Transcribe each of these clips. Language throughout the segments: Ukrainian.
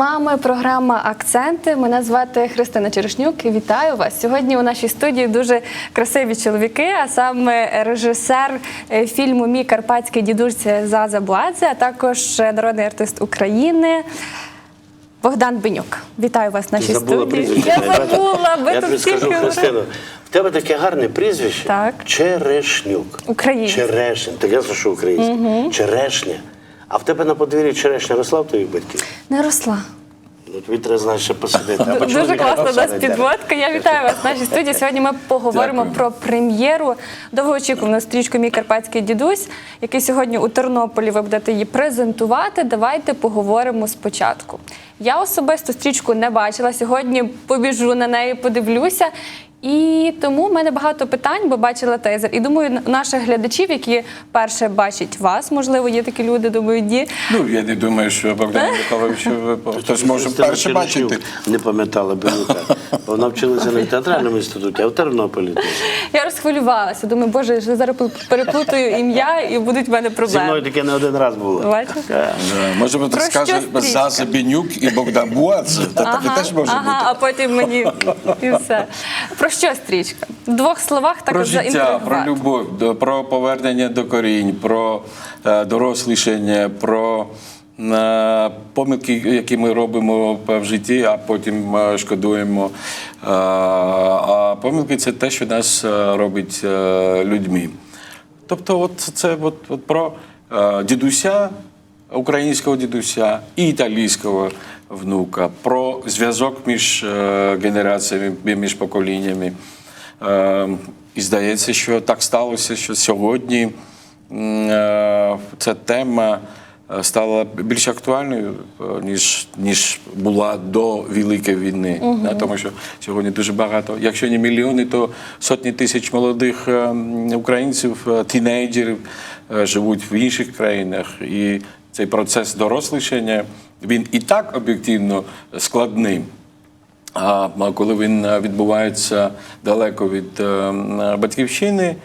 вами програма Акценти. Мене звати Христина Черешнюк. і Вітаю вас. Сьогодні у нашій студії дуже красиві чоловіки, а саме режисер е, фільму Мій карпатський дідусь Заза Буадзе, а також народний артист України. Богдан Бенюк. Вітаю вас в нашій Забула студії. прізвище. Я забула, ви Я тут скажу, стільки в тебе таке гарне прізвище. Так. Черешнюк. Українець. Черешня. Так ясно, що українське. Черешня. А в тебе на подвір'ї черешня росла в твоїх батьків? не росла. Ну, тобі треба ще посидити. Дуже чоловіка класна у нас посадити. підводка. Я вітаю вас в нашій студії. Сьогодні ми поговоримо Дякую. про прем'єру довгоочікувану стрічку Мій карпатський дідусь, який сьогодні у Тернополі ви будете її презентувати. Давайте поговоримо спочатку. Я особисто стрічку не бачила. Сьогодні побіжу на неї, подивлюся. І тому в мене багато питань, бо бачила тезер. І думаю, наших глядачів, які перше бачать вас, можливо, є такі люди, думаю, ні. Ну, я не думаю, що Богдан Михайлович е, хтось може перше бачити. Не пам'ятала Бенюка. Вона вчилася не в театральному інституті, а в Тернополі. Я розхвилювалася. Думаю, боже, я зараз переплутаю ім'я і будуть в мене Зі проблеми. мною таке не один раз було. Е, Може, так скаже? Заза Бенюк і Богдан Буадзе. Та таке теж може ага, а потім мені і все. Про що стрічка? В двох словах так Про життя, про любов, про повернення до корінь, про е, дорослішання, про е, помилки, які ми робимо в житті, а потім е, шкодуємо. А помилки це те, що нас робить людьми. Тобто, от це от, от про дідуся, українського дідуся і італійського внука, про зв'язок між е, генераціями, між поколіннями. Е, і здається, що так сталося, що сьогодні е, ця тема стала більш актуальною, ніж, ніж була до Великої війни. Да, Тому що сьогодні дуже багато, якщо не мільйони, то сотні тисяч молодих е, українців, тінейджерів живуть в інших країнах. І цей процес дорослішання він і так об'єктивно складний. А коли він е, відбувається далеко від е, батьківщини,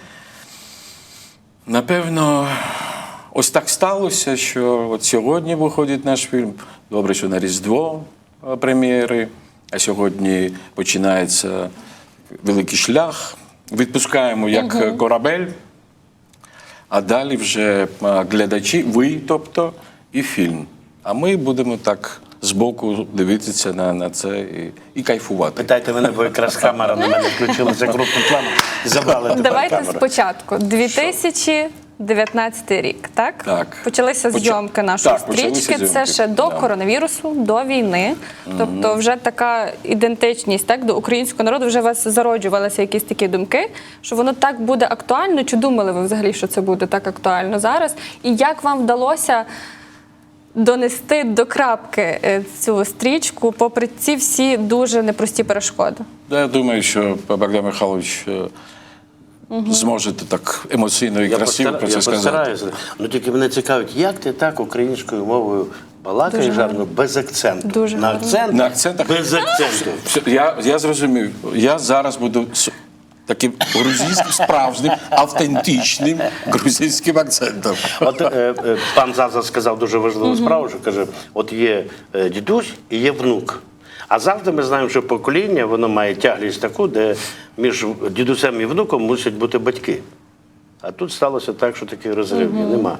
напевно, ось так сталося, що от сьогодні виходить наш фільм. Добре, що на Різдво е, прем'єри, а сьогодні починається великий шлях. Відпускаємо як е, корабель, а далі вже глядачі, ви, тобто, і фільм. А ми будемо так збоку дивитися на, на це і, і кайфувати. Питайте мене, бо якраз камера на мене включилася крупним планом забрали тепер Давайте камеру. спочатку. 2019 рік, так? Так. Почалися Поча- зйомки нашої Так, стрічки. Це ще до да. коронавірусу, до війни. Тобто, вже така ідентичність так, до українського народу. Вже у вас зароджувалися якісь такі думки, що воно так буде актуально. Чи думали ви взагалі, що це буде так актуально зараз? І як вам вдалося? Донести до крапки е, цю стрічку, попри ці всі дуже непрості перешкоди. Я думаю, що Богдан Михайлович е, зможе так емоційно і Я, красиво постара- про я це сказати. постараюся. Ну тільки мене цікавить, як ти так українською мовою балакаєш Дуже гарно, без акценту. Дуже на акцент, На акцентах? без акценту. Я, я зрозумів. Я зараз буду таким грузинським, справжнім, автентичним грузинським акцентом. От е, е, пан Заза сказав дуже важливу справу, що каже: от є е, дідусь і є внук. А завжди ми знаємо, що покоління воно має тяглість таку, де між дідусем і внуком мусять бути батьки. А тут сталося так, що таких розривів нема.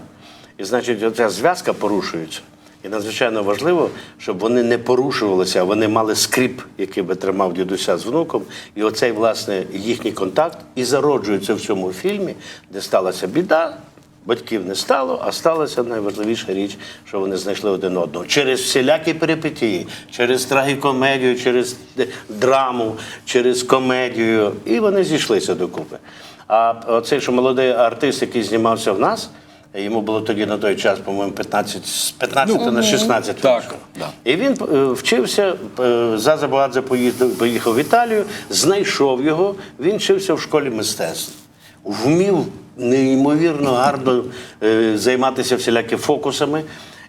І значить, оця зв'язка порушується. І надзвичайно важливо, щоб вони не порушувалися, а вони мали скріп, який би тримав дідуся з внуком. І оцей, власне, їхній контакт і зароджується в цьому фільмі, де сталася біда. Батьків не стало, а сталася найважливіша річ, що вони знайшли один одного через всілякі перипетії, через трагікомедію, через е, драму, через комедію. І вони зійшлися докупи. А оцей, що молодий артист, який знімався в нас, йому було тоді на той час, по-моєму, 15, з 15 на 16 Так, вийшло. да. І він е, вчився, е, Заза Багадзе поїздив, поїхав в Італію, знайшов його, він вчився в школі мистецтв. Вмів неймовірно гарно е, займатися всілякими фокусами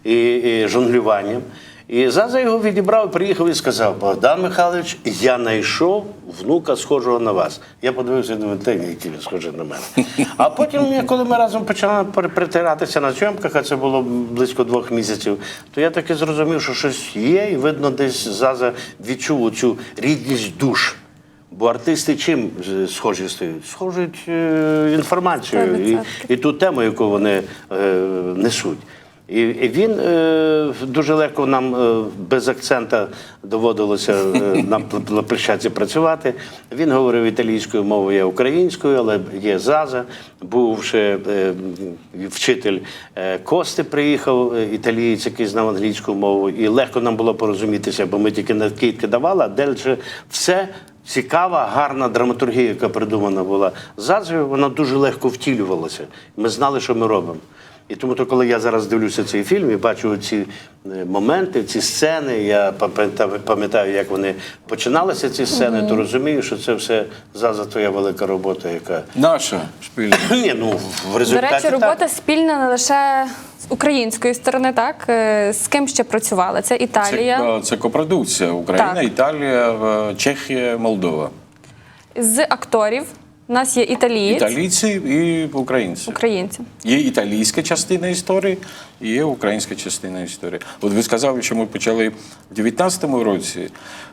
і, і жонглюванням. І Заза його відібрав, приїхав і сказав: Богдан Михайлович, я знайшов внука схожого на вас. Я подивився і думаю, та який він схожий на мене. А потім, коли ми разом почали притиратися на зйомках, а це було близько двох місяців, то я таки зрозумів, що щось є, і видно, десь Заза відчув цю рідність душ. Бо артисти чим е, схожі стають? Схожують е, інформацією і, і ту тему, яку вони е, несуть. І, і він е, дуже легко нам е, без акцента доводилося е, на пл- на площадці працювати. Він говорив італійською мовою, я українською, але є Заза. Був ще е, вчитель е, Кости, приїхав, е, італієць, який знав англійську мову, і легко нам було порозумітися, бо ми тільки накидки давали, а далі все цікава, гарна драматургія, яка придумана була Зазою, вона дуже легко втілювалася. Ми знали, що ми робимо. І тому, то, коли я зараз дивлюся цей фільм і бачу ці е, моменти, ці сцени, я пам'ятаю, як вони починалися, ці сцени, то розумію, що це все Заза твоя велика робота, яка. Наша спільна. Ні, ну в До результаті. речі, так. робота спільна не лише з української сторони, так Е, з ким ще працювали? Це Італія Це, е, це копродукція. Україна, Так. Італія, е, Чехія, Молдова. з акторів. У нас є італієць, Італійці і українці. українці. Є італійська частина історії, і є українська частина історії. От ви сказали, що ми почали в 19-му році.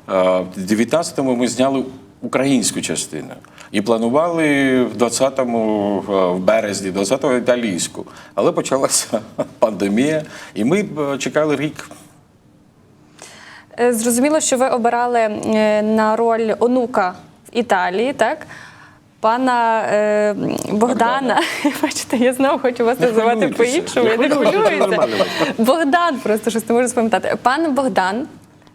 В 19-му ми зняли українську частину. І планували в 20-му, е, в березні, 20-го італійську. Але почалася пандемія, і ми е, чекали рік. Е, Зрозуміло, що ви обирали на роль онука в Італії, так? Пана е, Богдана. Бачите, я знову хочу вас називати по-іншому. Я не хвилююся. Богдан, просто щось не можу спам'ятати. Пан Богдан,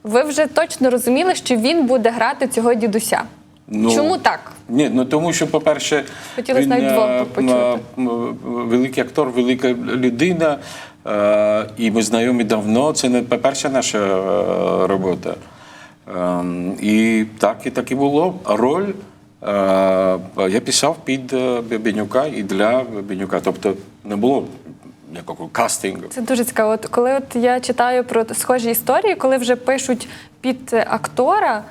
ви вже точно розуміли, що він буде грати цього дідуся. Ну, Чому так? Ні, ну тому що, по-перше, Хотілося він, навіть е, почути. м, великий актор, велика людина, е, і ми знайомі давно. Це не по-перше наша е, робота. Ем, І так і так і було. Роль е, я писав під е, Бенюка і для Бенюка. Тобто не було ніякого кастингу. Це дуже цікаво. От коли от я читаю про схожі історії, коли вже пишуть під е, актора.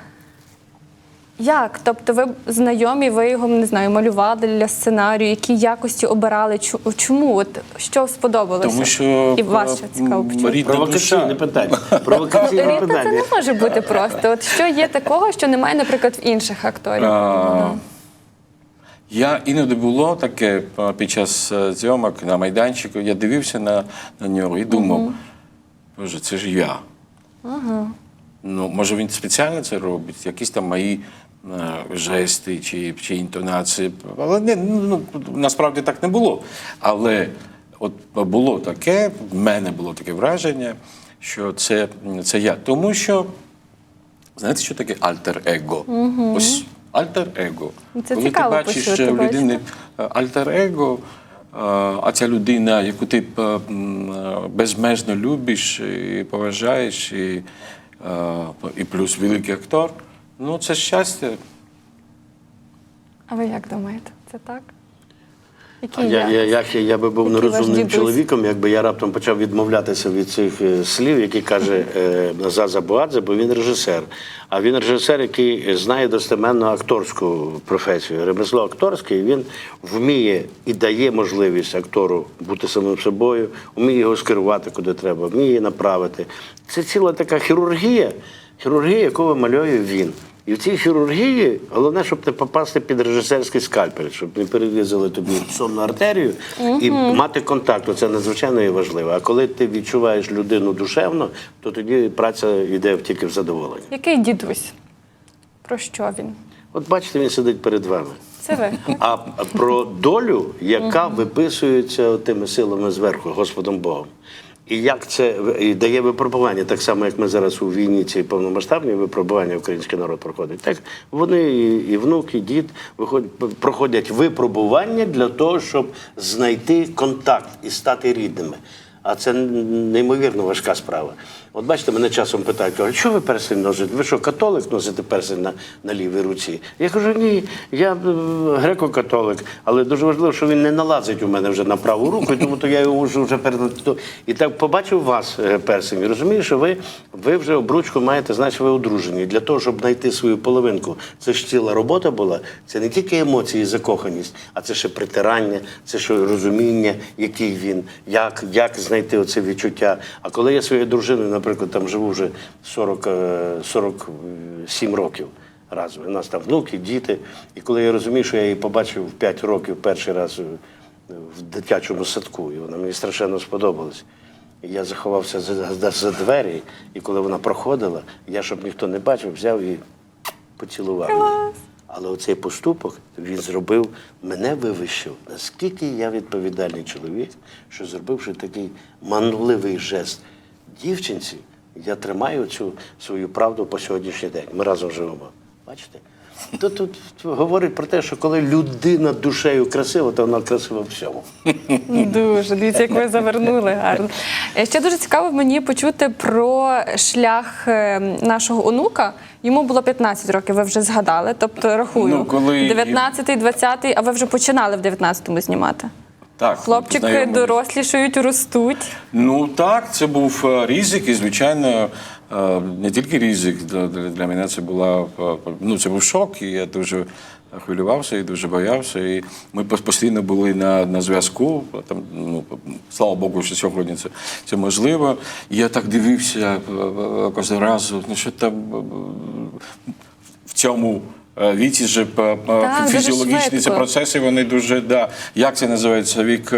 Як? Тобто ви знайомі, ви його не знаю, малювали для сценарію, які якості обирали? Чому? От що сподобалося? Тому що і вас ще цікаво почути. Провокаційне питання. Провокаційне Рідна це не може бути просто. От що є такого, що немає, наприклад, в інших акторів? А, Я іноді було таке під час е, зйомок на майданчику. Я дивився на, на нього і думав, боже, це ж я. Ну, може, він спеціально це робить, якісь там мої жести чи, чи інтонації. Але не, ну, насправді так не було. Але от було таке, в мене було таке враження, що це, це я. Тому що Знаєте, що таке альтер-его? Ось альтер-его. Це Коли цікаво ти бачиш почути, в людини е, альтер-его, е, а ця людина, яку ти е, е, безмежно любиш і поважаєш, і, е, і плюс великий актор, ну це щастя. А ви як думаєте? Це так? Які Я, я, як я би був Який нерозумним чоловіком, якби я раптом почав відмовлятися від цих е, слів, які каже е, Заза Буадзе, бо він режисер. А він режисер, який знає достеменно акторську професію. Ремесло акторське, і він вміє і дає можливість актору бути самим собою, вміє його скерувати куди треба, вміє направити. Це ціла така хірургія, хірургія, яку вимальовує він. І в цій хірургії головне, щоб не попасти під режисерський скальпель, щоб не перерізали тобі сонну артерію і мати контакт. Це надзвичайно є важливо. А коли ти відчуваєш людину душевно, то тоді праця йде тільки в задоволення. Який дідусь? Про що він? От бачите, він сидить перед вами. Це ви. А про долю, яка виписується тими силами зверху, Господом Богом. І як це дає випробування, так само, як ми зараз у війні ці повномасштабні випробування український народ проходить. Так вони і, внук, і дід виходять, проходять випробування для того, щоб знайти контакт і стати рідними. А це неймовірно важка справа. От бачите, мене часом питають, кажуть, що ви перстень носите? Ви що, католик носите перстень на, на лівій руці? Я кажу, ні, я е, греко-католик, але дуже важливо, що він не налазить у мене вже на праву руку, тому то я його вже, перед... І так побачив вас е, перстень, розумію, що ви, ви вже обручку маєте, значить, ви одружені. Для того, щоб знайти свою половинку, це ж ціла робота була. Це не тільки емоції, і закоханість, а це ще притирання, це ще розуміння, який він, як, як знайти оце відчуття. А коли я своєю дружиною, наприклад, там живу вже 40, е, 47 років разом. У нас там внуки, діти. І коли я розумію, що я її побачив в 5 років перший раз е, в дитячому садку, і вона мені страшенно сподобалась. І я заховався за, за, за двері, і коли вона проходила, я, щоб ніхто не бачив, взяв і поцілував. Але оцей поступок він зробив, мене вивищив, наскільки я відповідальний чоловік, що зробивши такий манливий жест дівчинці, я тримаю цю свою правду по сьогоднішній день. Ми разом живемо. Бачите? Тут, тут говорить про те, що коли людина душею красива, то вона красива в всьому. Дуже дивіться, як ви завернули гарно. Е, Ще дуже цікаво мені почути про шлях е, нашого онука. Йому було 15 років, ви вже згадали. Тобто рахую, Ну, коли- 19-й, 20-й, а ви вже починали в 19-му знімати. Так, Хлопчики знайомились. дорослішають, ростуть. Ну так, це був е, ризик, і звичайно, е, не тільки ризик. Для, мене це була е, ну, це був шок, і я дуже хвилювався і дуже боявся. І ми постійно були на, на зв'язку. Там, ну, слава Богу, що сьогодні це, це можливо. І я так дивився кожен раз, ну що там в цьому. Е, Віці ж е, е, фізіологічні це процеси, вони дуже да. Як це називається? Вік.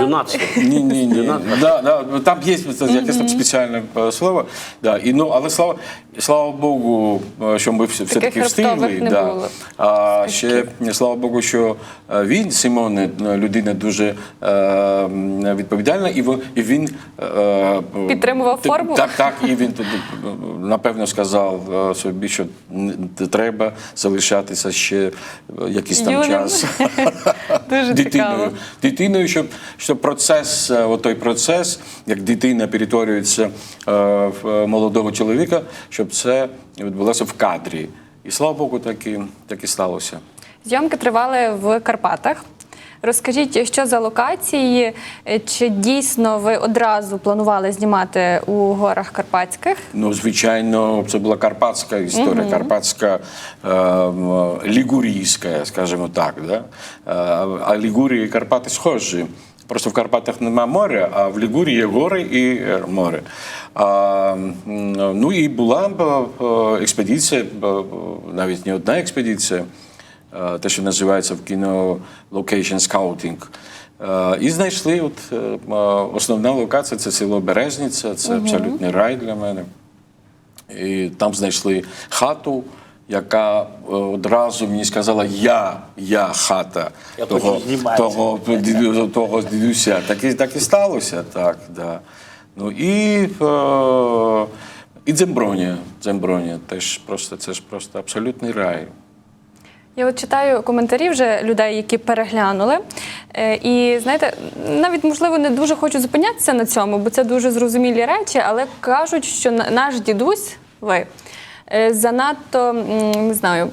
Юнацтво. ні, ні, ні. Да, да, там є якесь там спеціальне е, слово. Да, і, ну, але слава, слава Богу, е, що ми все- все-таки встигли. не да. було. А ще слава Богу, що е, він, Симон, людина дуже е, відповідальна, і він, і він е, Підтримував форму? Так, так, і він напевно сказав собі, що треба залишатися ще якийсь там Юним. час Дуже дитиною. Дитиною, щоб, щоб процес, е, от той процес, як дитина перетворюється е, в е, молодого чоловіка, щоб це відбулося в кадрі. І слава Богу, так і, так і сталося. Зйомки тривали в Карпатах. Розкажіть, що за локації? Е, Чи дійсно ви одразу планували знімати у горах Карпатських? Ну, звичайно, це була карпатська історія, карпатська е, лігурійська, скажімо так. Да? Е, а Лігурія і Карпати схожі. Просто в Карпатах немає моря, а в Лігурії є гори і е, море. А, ну і була експедиція, навіть не одна експедиція, те, що називається в кіно location scouting. Е, І знайшли от, е, е, основна локація це село Березниця, це абсолютний рай для мене. І там знайшли хату, яка е, одразу мені сказала: Я, я хата Я того, зніматися. того, того дідуся. Так і, так і сталося. Так, да. Ну і, е, і Дземброня. Дземброня теж просто, це ж просто абсолютний рай. Я от читаю коментарі вже людей, які переглянули. Е, І знаєте, навіть можливо не дуже хочу зупинятися на цьому, бо це дуже зрозумілі речі, але кажуть, що на- наш дідусь, ви е, занадто не знаю.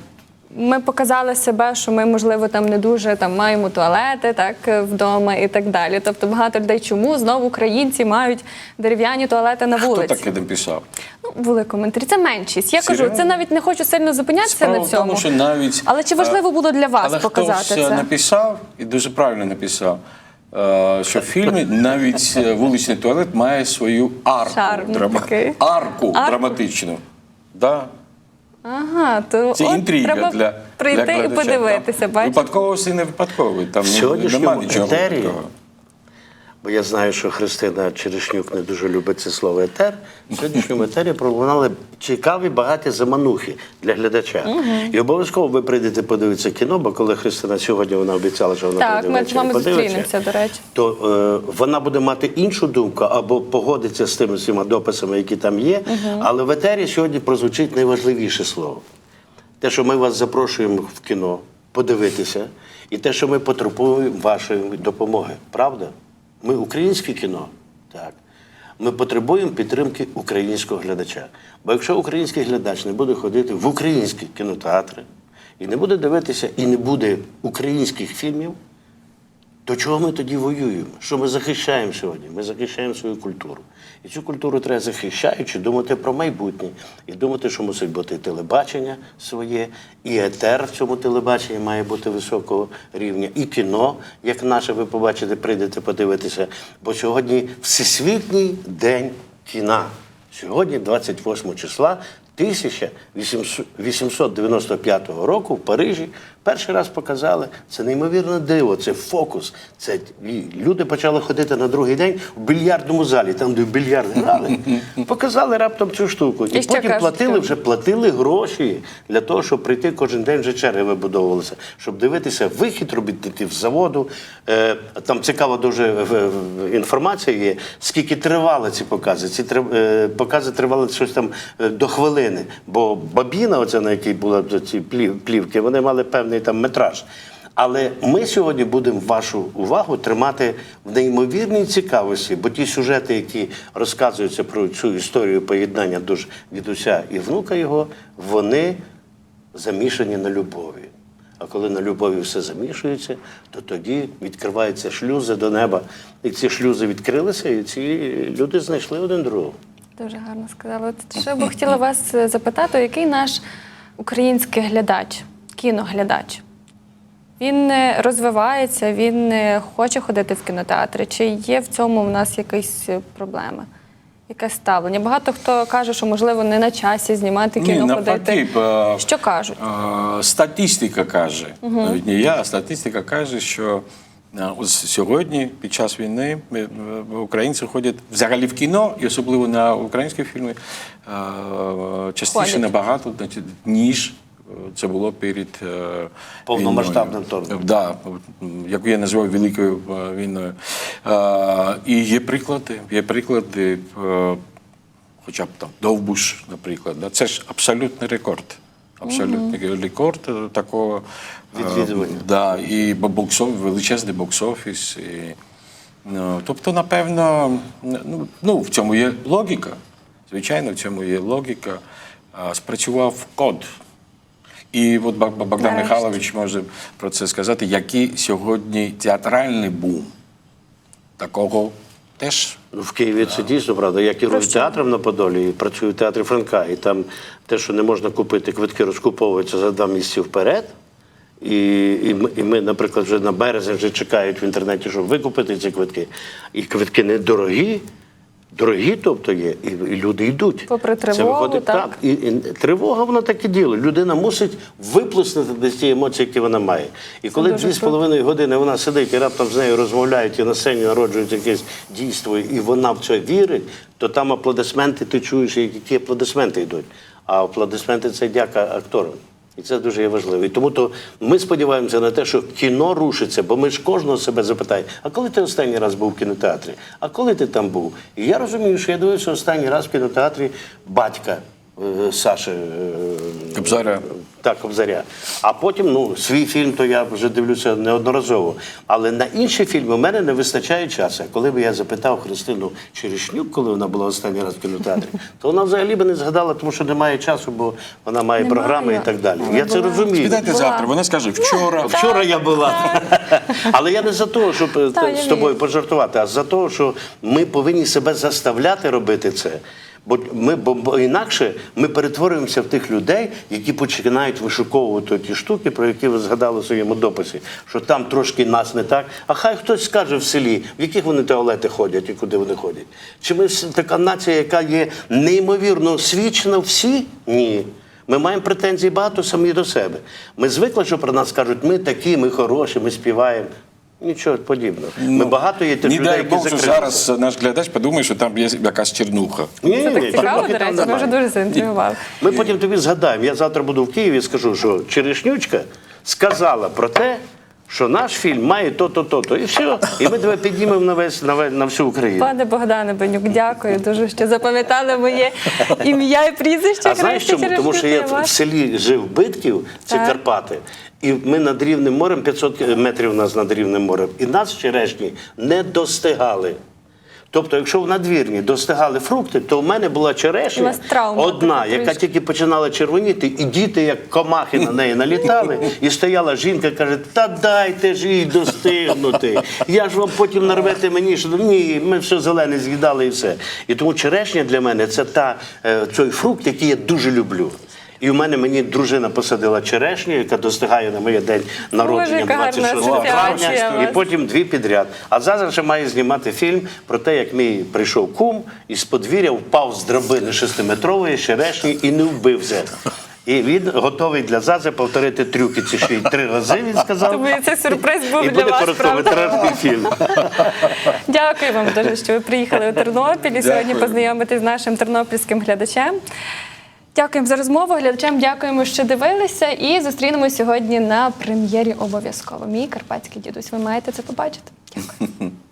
Ми показали себе, що ми, можливо, там не дуже там маємо туалети так е, вдома і так далі. Тобто багато людей, чому знову українці мають дерев'яні туалети на Хто вулиці? таке написав? Ну, були коментарі. Це меншість. Я кажу, це навіть не хочу сильно зупинятися Справа на в цьому. тому, що навіть Але чи важливо е, було для вас але показати хтось це? написав і дуже правильно написав. е, Що в фільмі навіть е, вуличний туалет має свою арку, Шарм такий. арку, Арку? драматичну. Да. Ага, то Це от інтрига треба для прийти для і глядача. подивитися. Там Бачите? Випадковості не випадково. Там В ну, сьогоднішньому немає нічого етері такого. Бо я знаю, що Христина Черешнюк не дуже любить це слово етер. В сьогоднішньому етері пролунали цікаві багаті заманухи для глядача. І обов'язково ви прийдете подивитися кіно, бо коли Христина сьогодні вона обіцяла, що вона Так, прийде ми з ввечері вами зустрінемося, до речі. то е, вона буде мати іншу думку або погодиться з тими всіма дописами, які там є. Але в етері сьогодні прозвучить найважливіше слово. Те, що ми вас запрошуємо в кіно подивитися, і те, що ми потребуємо вашої допомоги. Правда? Ми українське кіно. Так. Ми потребуємо підтримки українського глядача. Бо якщо український глядач не буде ходити в українські кінотеатри і не буде дивитися, і не буде українських фільмів, то чого ми тоді воюємо? Що ми захищаємо сьогодні? Ми захищаємо свою культуру. І цю культуру треба захищаючи, думати про майбутнє. І думати, що мусить бути телебачення своє, і етер в цьому телебаченні має бути високого рівня, і кіно, як наше, ви побачите, прийдете подивитися. Бо сьогодні Всесвітній день кіна. Сьогодні, 28 числа 1895 року в Парижі перший раз показали це неймовірне диво, це фокус. Це люди почали ходити на другий день в більярдному залі, там де в більярд грали. Показали раптом цю штуку. І, І потім кажуть, платили вже платили гроші для того, щоб прийти кожен день вже черги вибудовувалися, щоб дивитися вихід робітників з заводу. Е, там цікава дуже в- інформація є, скільки тривали ці покази. Ці е, покази тривали щось там е, до хвилини. Бо бабіна, оця на якій були ці плівки, вони мали певний там метраж. Але ми сьогодні будемо вашу увагу тримати в неймовірній цікавості, бо ті сюжети, які розказуються про цю історію поєднання душ дідуся і внука його, вони замішані на любові. А коли на любові все замішується, то тоді відкриваються шлюзи до неба. І ці шлюзи відкрилися, і ці люди знайшли один другого. Дуже гарно сказали. От Ще б хотіла вас е, запитати, який наш український глядач, кіноглядач? Він розвивається, він хоче ходити в кінотеатри. Чи є в цьому в нас якісь е, проблеми? Яке ставлення? Багато хто каже, що можливо не на часі знімати кіно навпаки, ходити. е, Що кажуть? Е, Статистика каже, навіть не я, а статистика каже, що е, ось сьогодні, під час війни, українці ходять взагалі в кіно, і особливо на українські фільми, частіше Ходять. набагато, ніж це було перед е, Повномасштабним вторгненням. Да, як я називаю великою е, війною. Е, І є приклади, є приклади. хоча б там Довбуш, наприклад. Це ж абсолютний рекорд. Абсолютний рекорд е, такого Відвідування. Да, і боксов, величезний бокс-офіс. І, ну, тобто, напевно, ну, ну, в цьому є логіка. Звичайно, в цьому є логіка. Спрацював код. І от Бог- Богдан Нарешті. Михайлович може про це сказати, який сьогодні театральний бум. Такого теж Ну, в Києві це дійсно правда. Я керую театром на Подолі і працюю в театрі Франка. І там те, що не можна купити, квитки розкуповуються за два місяці вперед. І, і, ми, і ми, наприклад, вже на березень вже чекають в інтернеті, щоб викупити ці квитки. І квитки недорогі. Дорогі, тобто є, і, люди йдуть. Попри Це тривогу, виходить так. І, і тривога, вона таке діло. Людина мусить виплеснути десь ті емоції, які вона має. І коли дві з половиною години вона сидить і раптом з нею розмовляють, і на сцені народжують якесь дійство, і вона в це вірить, то там аплодисменти, ти чуєш, які аплодисменти йдуть. А аплодисменти це дяка акторам. І це дуже є важливо. І тому то ми сподіваємося на те, що кіно рушиться, бо ми ж кожного себе запитаємо, а коли ти останній раз був в кінотеатрі? А коли ти там був? І я розумію, що я дивився останній раз в кінотеатрі батька Саші. е, Кобзаря. Так, Кобзаря. А потім, ну, свій фільм, то я вже дивлюся неодноразово. Але на інші фільми в мене не вистачає часу. Коли б я запитав Христину Черешнюк, коли вона була останній раз в кінотеатрі, то вона взагалі би не згадала, тому що немає часу, бо вона має Немає. програми і так далі. Але я це розумію. Спитайте завтра. Вона скаже вчора. Вчора я була. Але я не за те, щоб е, з тобою пожартувати, а за те, що ми повинні себе заставляти робити це. Бо ми бо, інакше ми перетворюємося в тих людей, які починають вишуковувати ті штуки, про які ви згадали в своєму дописі, що там трошки нас не так. А хай хтось скаже в селі, в яких вони туалети ходять і куди вони ходять. Чи ми така нація, яка є неймовірно освічена всі? Ні. Ми маємо претензій багато самі до себе. Ми звикли, що про нас кажуть, ми такі, ми хороші, ми співаємо. Нічого подібного. Ми багато є тих Не людей, дай які Бог, що зараз наш глядач подумає, що там є якась чернуха. Ні, Це ні, так ні, цікаво, чернухи до там речі, ми вже дуже заінтригували. Ми потім тобі згадаємо. Я завтра буду в Києві і скажу, що Черешнючка сказала про те, що наш фільм має то-то, то-то. І все. І ми тебе піднімемо на весь на, весь- на всю Україну. Пане Богдане Бенюк, дякую дуже, що запам'ятали моє ім'я і прізвище. А знаєш чому? Тому що я в селі жив Битків, це Так. Карпати. І ми над рівним морем, 500 метрів у нас над рівним морем. І нас черешні не достигали. Тобто, якщо в надвірні достигали фрукти, то в мене була черешня одна, яка тільки починала червоніти, і діти, як комахи на неї налітали, і стояла жінка, каже: Та дайте ж їй достигнути. Я ж вам потім нарвете мені, що ні, ми все зелене з'їдали і все. І тому черешня для мене це та е, той фрукт, який я дуже люблю. І в мене мені дружина посадила черешню, яка достигає на моє день народження яка гарна 26 травня. І потім дві підряд. А зараз ще має знімати фільм про те, як мій прийшов кум і з подвір'я впав з драбини шестиметрової черешні і не вбився. І він готовий для Зази повторити трюки ці ще й три рази. Він сказав. Тому це сюрприз був і для буде вас, короткометражний фільм. Дякую вам дуже, що ви приїхали у Тернопіль і сьогодні познайомитись з нашим тернопільським глядачем. Дякуємо за розмову. Глядачам дякуємо, що дивилися. І зустрінемось сьогодні на прем'єрі обов'язково. Мій карпатський дідусь. Ви маєте це побачити. Дякую.